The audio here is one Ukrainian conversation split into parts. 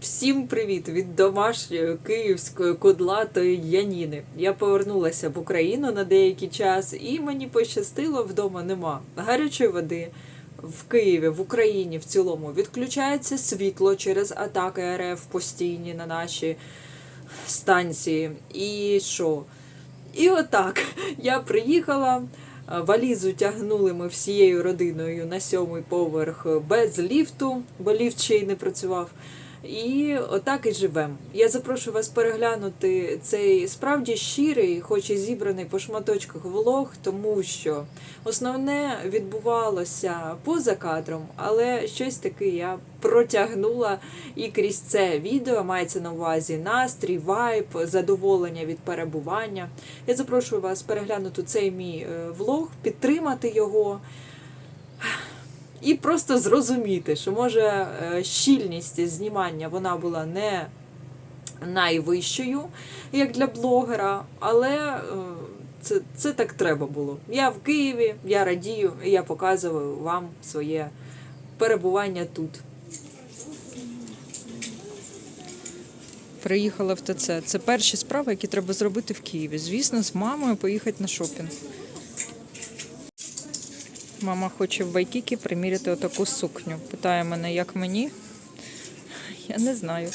Всім привіт від домашньої київської кудлатої Яніни. Я повернулася в Україну на деякий час, і мені пощастило, вдома нема гарячої води. В Києві, в Україні в цілому відключається світло через атаки РФ постійні на наші станції. І що? І отак я приїхала. Валізу тягнули ми всією родиною на сьомий поверх без ліфту, бо ліфт ще й не працював. І отак і живемо. Я запрошую вас переглянути цей справді щирий, хоч і зібраний по шматочках влог, тому що основне відбувалося поза кадром, але щось таке я протягнула і крізь це відео мається на увазі настрій, вайб, задоволення від перебування. Я запрошую вас переглянути цей мій е, влог, підтримати його. І просто зрозуміти, що може е, щільність знімання вона була не найвищою, як для блогера, але е, це, це так треба було. Я в Києві, я радію, і я показую вам своє перебування тут. Приїхала в ТЦ. Це перші справи, які треба зробити в Києві. Звісно, з мамою поїхати на шопінг. Мама хоче в Вайкікі приміряти отаку сукню. Питає мене, як мені. Я не знаю.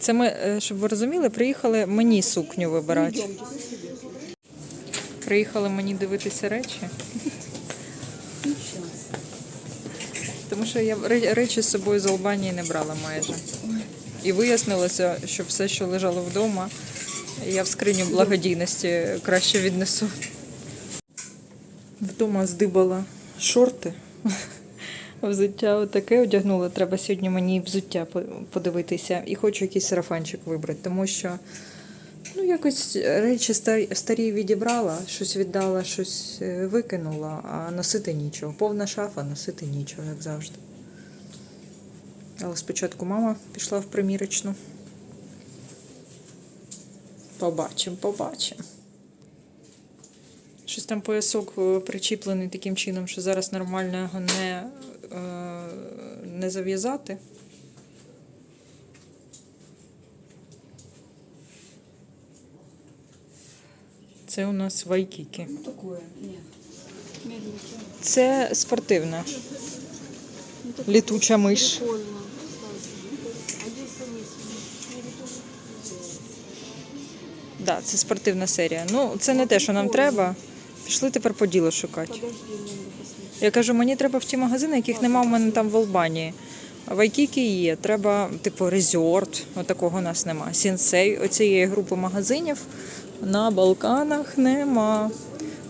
Це ми, е, щоб ви розуміли, приїхали мені сукню вибирати. Приїхали мені дивитися речі. Тому що я речі з собою з Албанії не брала майже. І вияснилося, що все, що лежало вдома, я в скриню благодійності краще віднесу. Вдома здибала шорти. Взуття отаке одягнула. Треба сьогодні мені взуття подивитися. І хочу якийсь сарафанчик вибрати, тому що ну, якось речі старі, старі відібрала, щось віддала, щось е, викинула, а носити нічого. Повна шафа, носити нічого, як завжди. Але спочатку мама пішла в примірочну. Побачимо, побачимо. Щось там поясок е, причіплений таким чином, що зараз нормально його не, е, не зав'язати. Це у нас вайкіки. Ну. Це спортивна. Ну, Літуча миш. Да, це спортивна серія. Ну, це не те, що нам треба. Пішли тепер по ділу шукати. Я кажу, мені треба в ті магазини, яких нема в мене там в Албанії. В Айкікі є. Треба, типу, резорт. Отакого у нас нема. Сінсей оцієї групи магазинів на Балканах нема.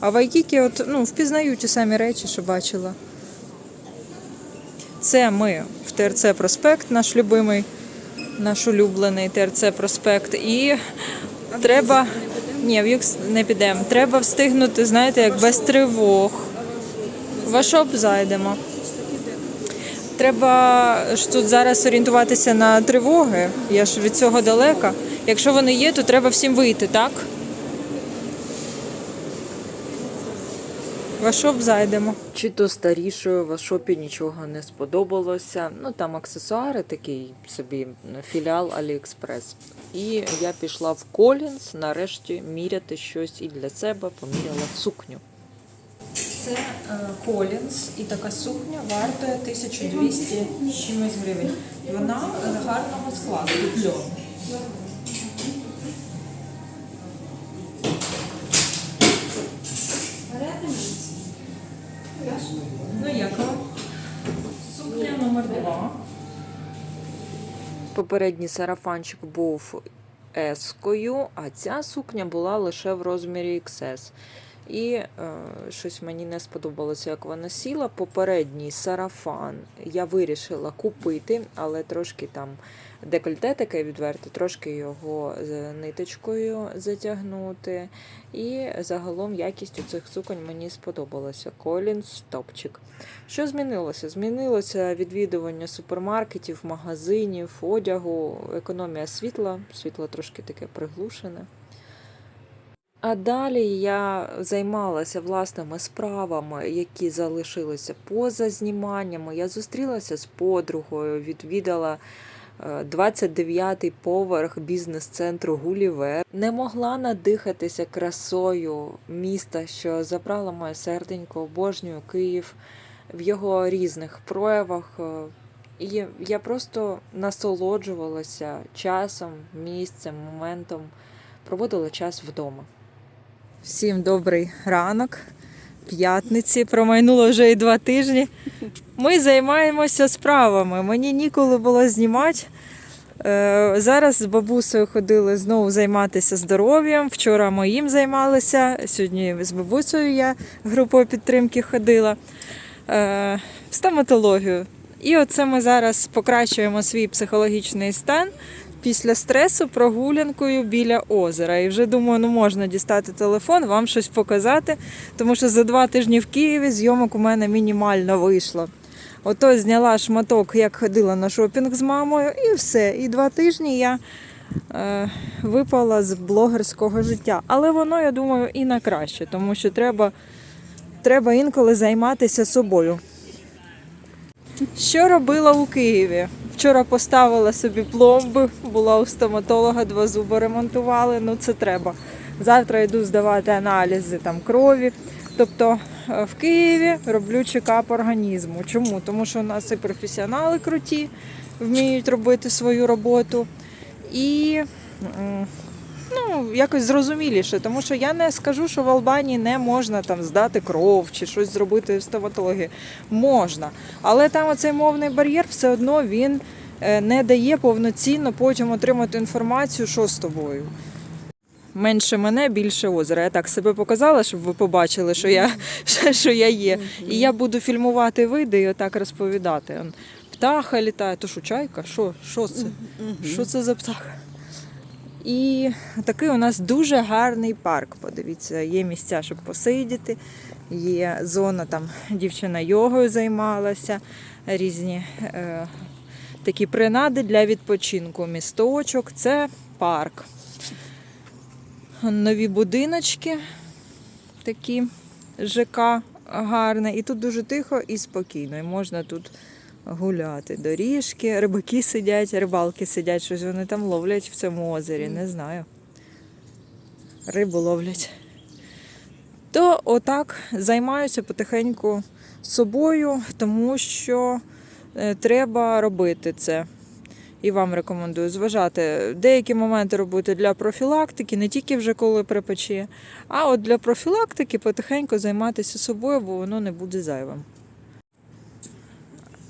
А в Айкікі от, ну, впізнаю ті самі речі, що бачила. Це ми в ТРЦ Проспект, наш любимий, наш улюблений ТРЦ Проспект. І треба. Ні, в Юкс не підемо. Треба встигнути, знаєте, як без тривог. В зайдемо. Треба ж тут зараз орієнтуватися на тривоги. Я ж від цього далека. Якщо вони є, то треба всім вийти, так? В Ашоп зайдемо. Чи то старішою в Ашопі нічого не сподобалося. Ну там аксесуари такий собі філіал Аліекспрес. І я пішла в Колінс нарешті міряти щось і для себе поміряла сукню. Це Колінс і така сукня вартує 1200 чимось гривень. Вона е, гарного складу, льон. Ну як? Сукня номер два. Попередній сарафанчик був ескою, а ця сукня була лише в розмірі XS. І е, щось мені не сподобалося, як вона сіла. Попередній сарафан я вирішила купити, але трошки там декольте таке відверте, трошки його ниточкою затягнути. І загалом якість у цих суконь мені сподобалася. Колінс топчик. Що змінилося? Змінилося відвідування супермаркетів, магазинів, одягу, економія світла. Світло трошки таке приглушене. А далі я займалася власними справами, які залишилися поза зніманнями. Я зустрілася з подругою, відвідала е, 29-й поверх бізнес-центру Гулівер. Не могла надихатися красою міста, що забрало моє серденько, обожнюю Київ в його різних проявах. е, І я просто насолоджувалася часом, місцем, моментом, проводила час вдома. Всім добрий ранок. П'ятниці промайнуло вже і два тижні. Ми займаємося справами. Мені ніколи було знімати. Е, Зараз з бабусею ходили знову займатися здоров'ям. Вчора моїм займалися. Сьогодні з бабусею я групою підтримки ходила е, в стоматологію. І оце ми зараз покращуємо свій психологічний стан після стресу прогулянкою біля озера. І вже думаю, ну можна дістати телефон, вам щось показати, тому що за два тижні в Києві зйомок у мене мінімально вийшло. Ото зняла шматок, як ходила на шопінг з мамою, і все. І два тижні я е, випала з блогерського життя. Але воно, я думаю, і на краще, тому що треба, треба інколи займатися собою. Що робила у Києві? Вчора поставила собі пломби, була у стоматолога, два зуби ремонтували. Ну це треба. Завтра йду здавати аналізи там крові. Тобто е, в Києві роблю чекап організму. Чому? Тому що у нас і професіонали круті, вміють робити свою роботу. І ну, якось зрозуміліше, тому що я не скажу, що в Албанії не можна там здати кров чи щось зробити в стоматології. Можна. Але там оцей мовний бар'єр все одно він е, не дає повноцінно потім отримати інформацію, що з тобою. Менше мене, більше озера. Я так себе показала, щоб ви побачили, що я, що я є. І я буду фільмувати види і отак розповідати. Птаха літає, то що чайка? Що, що це? Що це за птаха? І такий у нас дуже гарний парк. Подивіться, є місця, щоб посидіти, є зона, там дівчина йогою займалася, різні е, такі принади для відпочинку. Місточок, це парк. Нові будиночки, такі ЖК гарне. І тут дуже тихо і спокійно. І можна тут гуляти. Доріжки, рибаки сидять, рибалки сидять, щось вони там ловлять в цьому озері, не знаю. Рибу ловлять. То отак займаюся потихеньку собою, тому що е, треба робити це. І вам рекомендую зважати. Деякі моменти робити для профілактики, не тільки вже коли припече, а от для профілактики потихеньку займатися собою, бо воно не буде зайвим.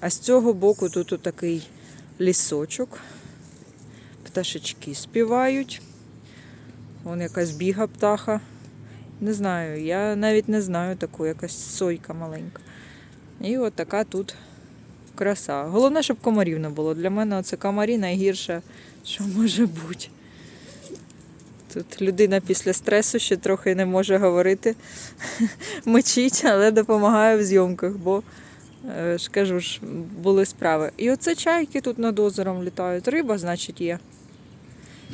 А з цього боку тут такий лісочок. Пташечки співають. Вон якась біга птаха. Не знаю, я навіть не знаю таку, якась сойка маленька. І от така тут краса. Головне, щоб комарів не було. Для мене оце комарі найгірше, що може бути. Тут людина після стресу ще трохи не може говорити, мечить, але допомагає в зйомках, бо ж кажу ж, були справи. І оце чайки тут над озером літають. Риба, значить, є.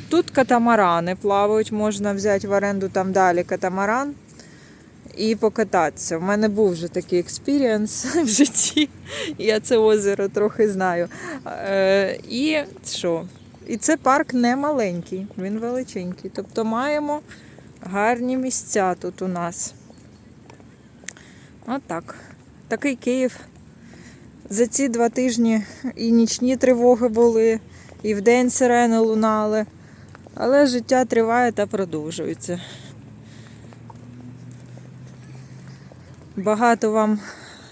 Тут катамарани плавають, можна взяти в оренду там далі катамаран і покататися. У мене був вже такий експірієнс в житті. Я це озеро трохи знаю. Е, і що? І це парк не маленький, він величенький. Тобто маємо гарні місця тут у нас. Отак. Такий Київ. За ці два тижні і нічні тривоги були, і вдень сирени лунали. Але життя триває та продовжується. Багато вам,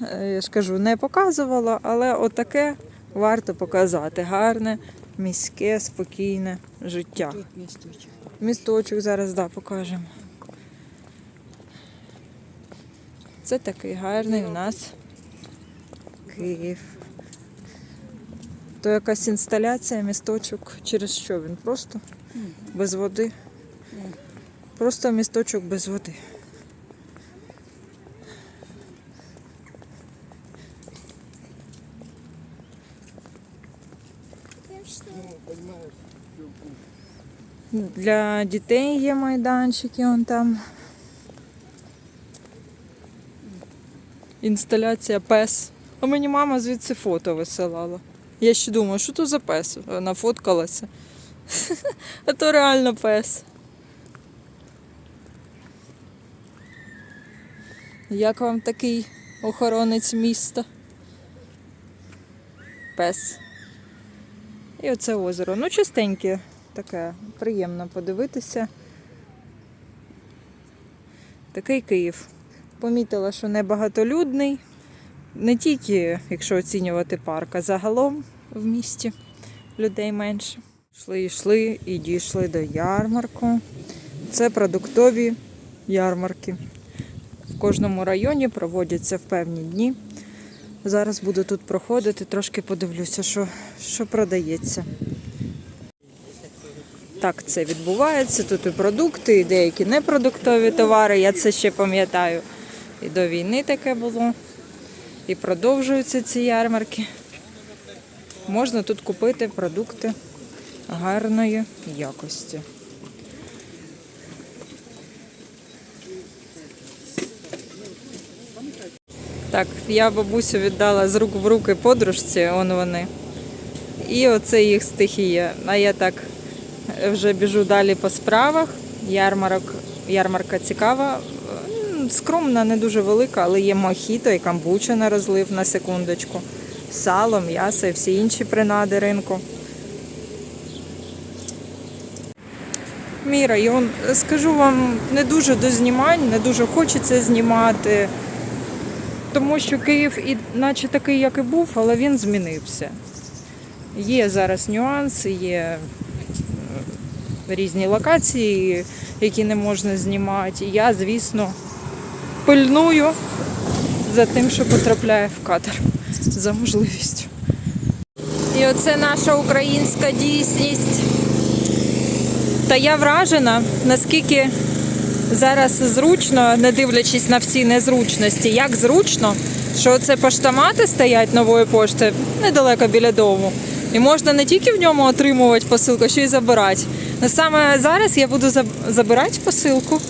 е, я ж кажу, не показувала, але отаке варто показати. Гарне, міське, спокійне життя. Тут місточок. Місточок зараз да, покажемо. Це такий гарний у нас Київ. То якась інсталяція, місточок. Через що він? Просто без води. Просто місточок без води. Для дітей є майданчики, он там. Інсталяція пес. А мені мама звідси фото висилала. Я ще думаю, що то за пес? Вона фоткалася. А то реально пес. Як вам такий охоронець міста? Пес. І оце озеро. Ну, чистеньке, таке, приємно подивитися. Такий Київ. Помітила, що небагатолюдний. Не тільки, якщо оцінювати парк, а загалом в місті людей менше. Йшли, йшли і дійшли до ярмарку. Це продуктові ярмарки. В кожному районі проводяться в певні дні. Зараз буду тут проходити, трошки подивлюся, що, що продається. Так це відбувається. Тут і продукти, і деякі непродуктові товари. Я це ще пам'ятаю. І до війни таке було. І продовжуються ці ярмарки. Можна тут купити продукти гарної якості. Так, я бабусю віддала з рук в руки подружці, он вони. І оце їх стихія. А я так вже біжу далі по справах. Ярмарок, ярмарка цікава. Скромна, не дуже велика, але є мохіто і камбуча на розлив на секундочку. Сало, м'ясо і всі інші принади ринку. Мій район, скажу вам, не дуже до знімань, не дуже хочеться знімати. Тому що Київ і наче такий, як і був, але він змінився. Є зараз нюанси, є е, різні локації, які не можна знімати. І я, звісно, пильную за тим, що потрапляє в кадр за можливістю. І оце наша українська дійсність. Та я вражена, наскільки зараз зручно, не дивлячись на всі незручності, як зручно, що це поштомати стоять нової пошти недалеко біля дому. І можна не тільки в ньому отримувати посилку, ще й забирати. Ну, саме зараз я буду забирати посилку.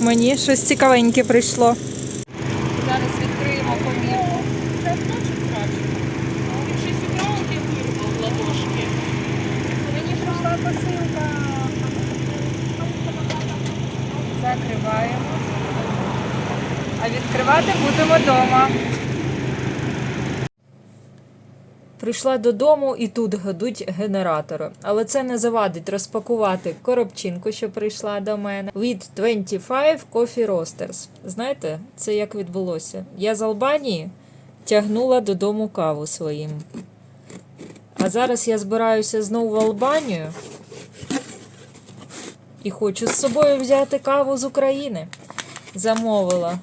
Мені щось цікавеньке прийшло. Зараз відкриємо помірку. Мені прийшла посилка. Закриваємо. А відкривати будемо вдома. Прийшла додому і тут гадуть генератори. Але це не завадить розпакувати коробчинку, що прийшла до мене. Від 25 Coffee Roasters. Знаєте, це як відбулося? Я з Албанії тягнула додому каву своїм. А зараз я збираюся знову в Албанію і хочу з собою взяти каву з України. Замовила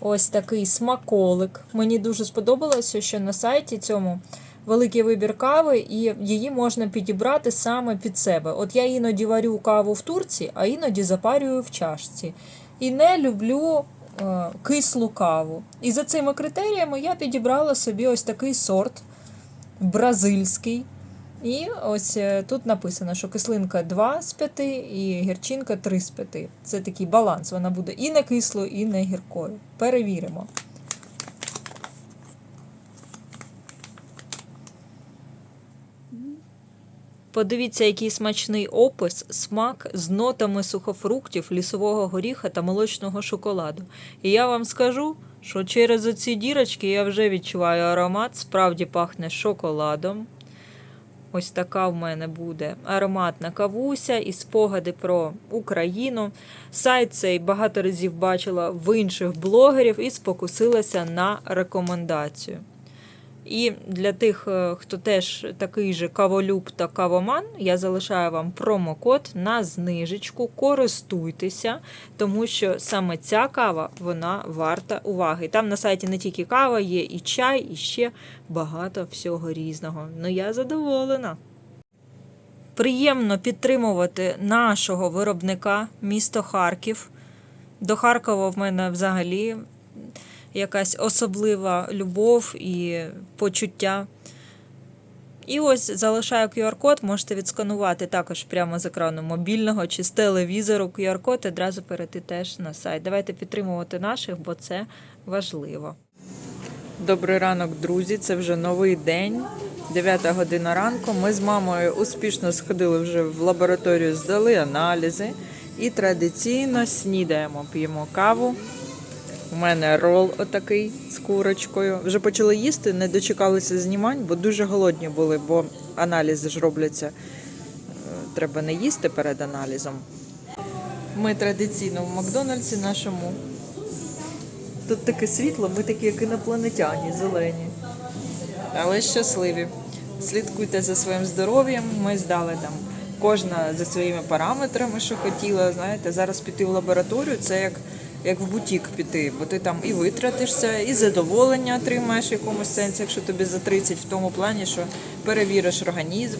ось такий смаколик. Мені дуже сподобалося, що на сайті цьому великий вибір кави, і її можна підібрати саме під себе. От я іноді варю каву в турці, а іноді запарюю в чашці. І не люблю е, кислу каву. І за цими критеріями я підібрала собі ось такий сорт бразильський. І ось е, тут написано, що кислинка 2 з 5 і гірчинка 3 з 5. Це такий баланс. Вона буде і не кислою, і не гіркою. Перевіримо. Подивіться, який смачний опис, смак з нотами сухофруктів, лісового горіха та молочного шоколаду. І я вам скажу, що через оці дірочки я вже відчуваю аромат, справді пахне шоколадом. Ось така в мене буде ароматна кавуся і спогади про Україну. Сайт цей багато разів бачила в інших блогерів і спокусилася на рекомендацію. І для тих, е, хто теж такий же каволюб та кавоман, я залишаю вам промокод на знижечку. Користуйтеся, тому що саме ця кава вона варта уваги. Там на сайті не тільки кава, є і чай, і ще багато всього різного. Ну я задоволена. Приємно підтримувати нашого виробника місто Харків. До Харкова в мене взагалі якась особлива любов і почуття. І ось залишаю QR-код, можете відсканувати також прямо з екрану мобільного чи з телевізору QR-код і одразу перейти теж на сайт. Давайте підтримувати наших, бо це важливо. Добрий ранок, друзі. Це вже новий день, 9 година ранку. Ми з мамою успішно сходили вже в лабораторію, здали аналізи і традиційно снідаємо, п'ємо каву. У мене рол отакий з курочкою. Вже почали їсти, не дочекалися знімань, бо дуже голодні були, бо аналізи ж робляться. е, Треба не їсти перед аналізом. Ми традиційно в Макдональдсі нашому. Тут таке світло, ми такі, як інопланетяні, зелені. Але щасливі. Слідкуйте за своїм здоров'ям. Ми здали там кожна за своїми параметрами, що хотіла. Знаєте, зараз піти в лабораторію це як, як в бутік піти, бо ти там і витратишся, і задоволення отримаєш в якомусь сенсі, якщо тобі за 30 в тому плані, що перевіриш організм.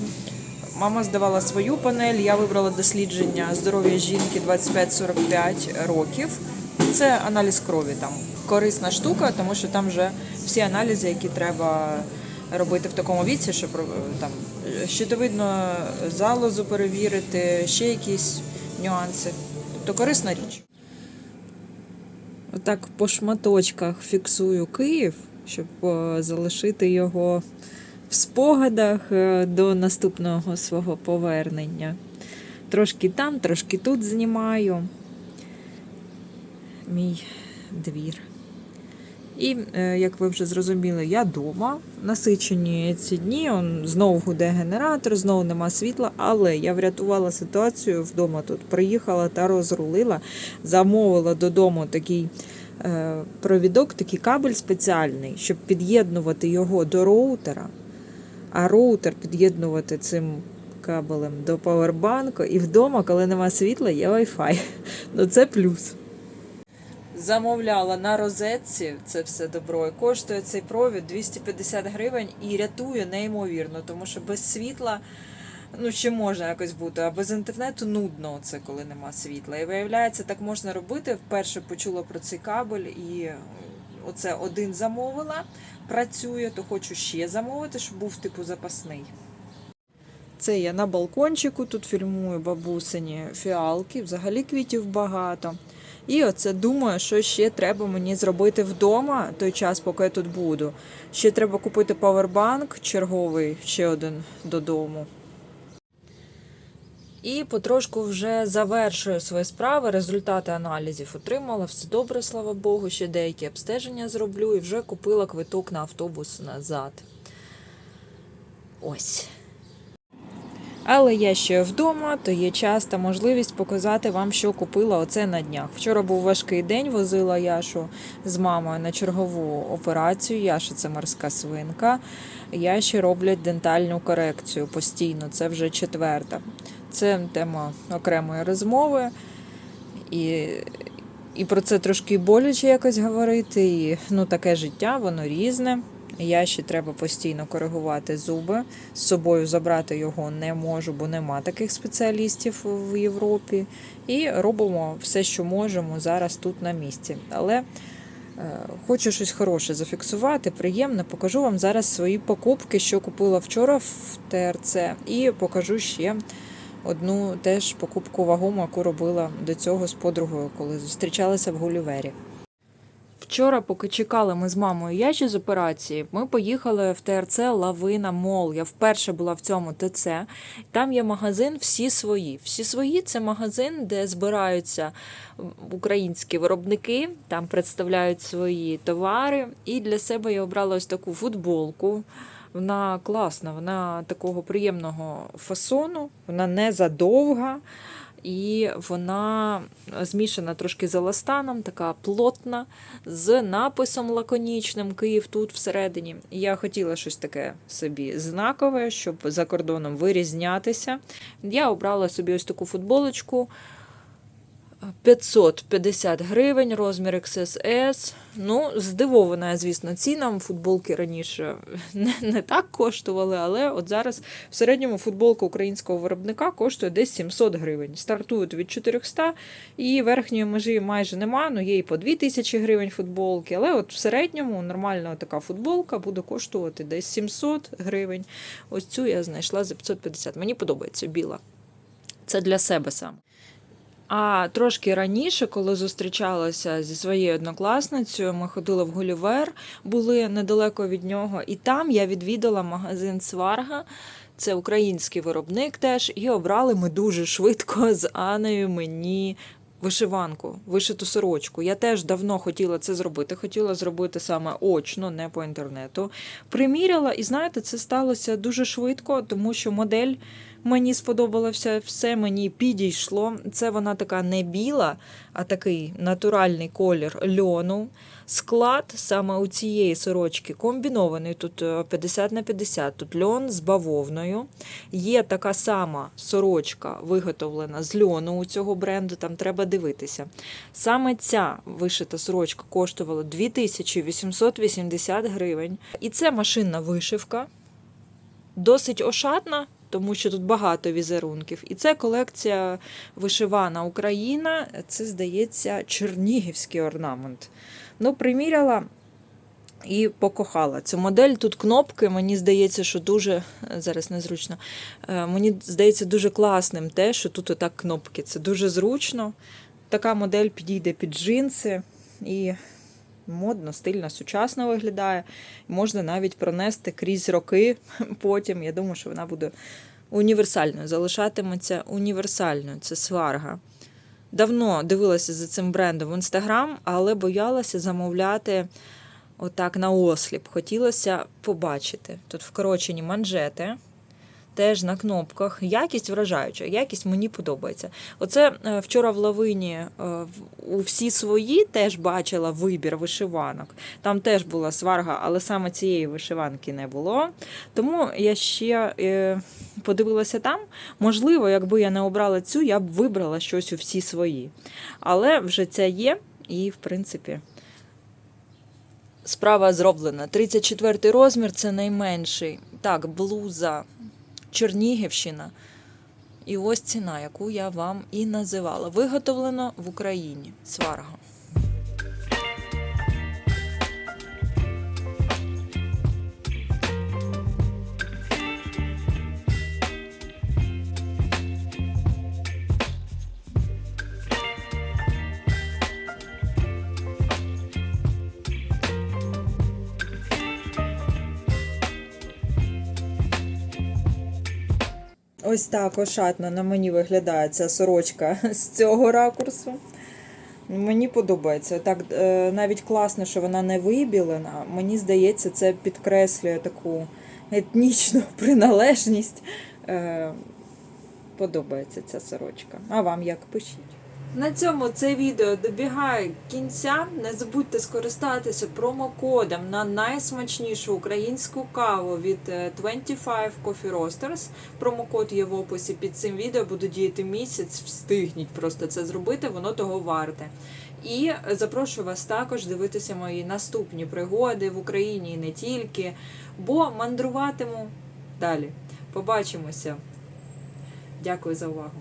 Мама здавала свою панель, я вибрала дослідження здоров'я жінки 25-45 років. Це аналіз крові там. Корисна штука, тому що там вже всі аналізи, які треба робити в такому віці, щоб е, там щитовидно залозу перевірити, ще якісь нюанси. Тобто корисна річ. Отак по шматочках фіксую Київ, щоб е, залишити його в спогадах е, до наступного свого повернення. Трошки там, трошки тут знімаю мій двір. І, е, як ви вже зрозуміли, я вдома. Насичені ці дні. Он знову гуде генератор, знову нема світла, але я врятувала ситуацію вдома тут. Приїхала та розрулила, замовила додому такий е, провідок, такий кабель спеціальний, щоб під'єднувати його до роутера, а роутер під'єднувати цим кабелем до павербанку. І вдома, коли нема світла, є Wi-Fi. Ну це плюс. Замовляла на розетці це все добро. І коштує цей провід 250 гривень і рятує неймовірно, тому що без світла. Ну, ще можна якось бути, а без інтернету нудно це, коли нема світла. І виявляється, так можна робити. Вперше почула про цей кабель, і оце один замовила, працює, то хочу ще замовити, щоб був типу запасний. Це я на балкончику, тут фільмую бабусині фіалки, взагалі квітів багато. І оце думаю, що ще треба мені зробити вдома той час, поки я тут буду. Ще треба купити павербанк черговий, ще один додому. І потрошку вже завершую свої справи. Результати аналізів отримала. Все добре, слава Богу. Ще деякі обстеження зроблю і вже купила квиток на автобус назад. Ось. Але я ще вдома, то є час та можливість показати вам, що купила оце на днях. Вчора був важкий день, возила Яшу з мамою на чергову операцію. Яша це морська свинка. Яші роблять дентальну корекцію постійно, це вже четверта. Це тема окремої розмови. І, і про це трошки боляче якось говорити. І, ну, таке життя, воно різне. Я ще треба постійно коригувати зуби. З собою забрати його не можу, бо нема таких спеціалістів в Європі. І робимо все, що можемо зараз тут на місці. Але е, хочу щось хороше зафіксувати, приємне. Покажу вам зараз свої покупки, що купила вчора в ТРЦ, і покажу ще одну теж покупку вагому, яку робила до цього з подругою, коли зустрічалася в Гулівері. Вчора, поки чекали ми з мамою Яші з операції, ми поїхали в ТРЦ Лавина Мол. Я вперше була в цьому ТЦ. Там є магазин всі свої. Всі свої це магазин, де збираються українські виробники, там представляють свої товари. І для себе я обрала ось таку футболку. Вона класна, вона такого приємного фасону, вона не задовга. І вона змішана трошки з еластаном, така плотна, з написом лаконічним Київ тут всередині. Я хотіла щось таке собі знакове, щоб за кордоном вирізнятися. Я обрала собі ось таку футболочку. 550 гривень, розмір XSS. Ну, здивована, звісно, цінам. Футболки раніше не, не так коштували, але от зараз в середньому футболка українського виробника коштує десь 700 гривень. Стартують від 400 і верхньої межі майже нема. Ну, є і по 2000 гривень футболки, але от в середньому нормальна така футболка буде коштувати десь 700 гривень. Ось цю я знайшла за 550. Мені подобається біла. Це для себе саме. А трошки раніше, коли зустрічалася зі своєю однокласницею, ми ходили в Гулівер, були недалеко від нього, і там я відвідала магазин Сварга. Це український виробник теж, і обрали ми дуже швидко з Анею мені вишиванку, вишиту сорочку. Я теж давно хотіла це зробити. Хотіла зробити саме очно, не по інтернету. Приміряла, і знаєте, це сталося дуже швидко, тому що модель мені сподобалося, все мені підійшло. Це вона така не біла, а такий натуральний колір льону. Склад саме у цієї сорочки комбінований. Тут е, 50 на 50, тут льон з бавовною. Є така сама сорочка, виготовлена з льону у цього бренду, там треба дивитися. Саме ця вишита сорочка коштувала 2880 гривень. І це машинна вишивка, досить ошатна. Тому що тут багато візерунків. І це колекція вишивана Україна. Це, здається, чернігівський орнамент. Ну, приміряла і покохала цю модель. Тут кнопки, мені здається, що дуже зараз незручно. Е, Мені здається, дуже класним те, що тут отак кнопки. Це дуже зручно. Така модель підійде під джинси і модно, стильно, сучасно виглядає. Можна навіть пронести крізь роки потім. Я думаю, що вона буде універсальною, залишатиметься універсальною. Це сварга. Давно дивилася за цим брендом в інстаграм, але боялася замовляти отак на осліп. Хотілося побачити. Тут вкорочені манжети, теж на кнопках. Якість вражаюча, якість мені подобається. Оце е, вчора в лавині е, у всі свої теж бачила вибір вишиванок. Там теж була сварга, але саме цієї вишиванки не було. Тому я ще е, подивилася там. Можливо, якби я не обрала цю, я б вибрала щось у всі свої. Але вже ця є, і в принципі. Справа зроблена. 34 розмір це найменший. Так, блуза Чернігівщина. І ось ціна, яку я вам і називала. Виготовлено в Україні. Сварга. Ось так ошатно на мені виглядає ця сорочка з цього ракурсу. Мені подобається. Так е, навіть класно, що вона не вибілена. Мені здається, це підкреслює таку етнічну приналежність. Е, Подобається ця сорочка. А вам як пишіть? На цьому це відео добігає кінця. Не забудьте скористатися промокодом на найсмачнішу українську каву від е, 25 Coffee Roasters. Промокод є в описі під цим відео. Буде діяти місяць. Встигніть просто це зробити, воно того варте. І запрошую вас також дивитися мої наступні пригоди в Україні і не тільки, бо мандруватиму далі. Побачимося. Дякую за увагу.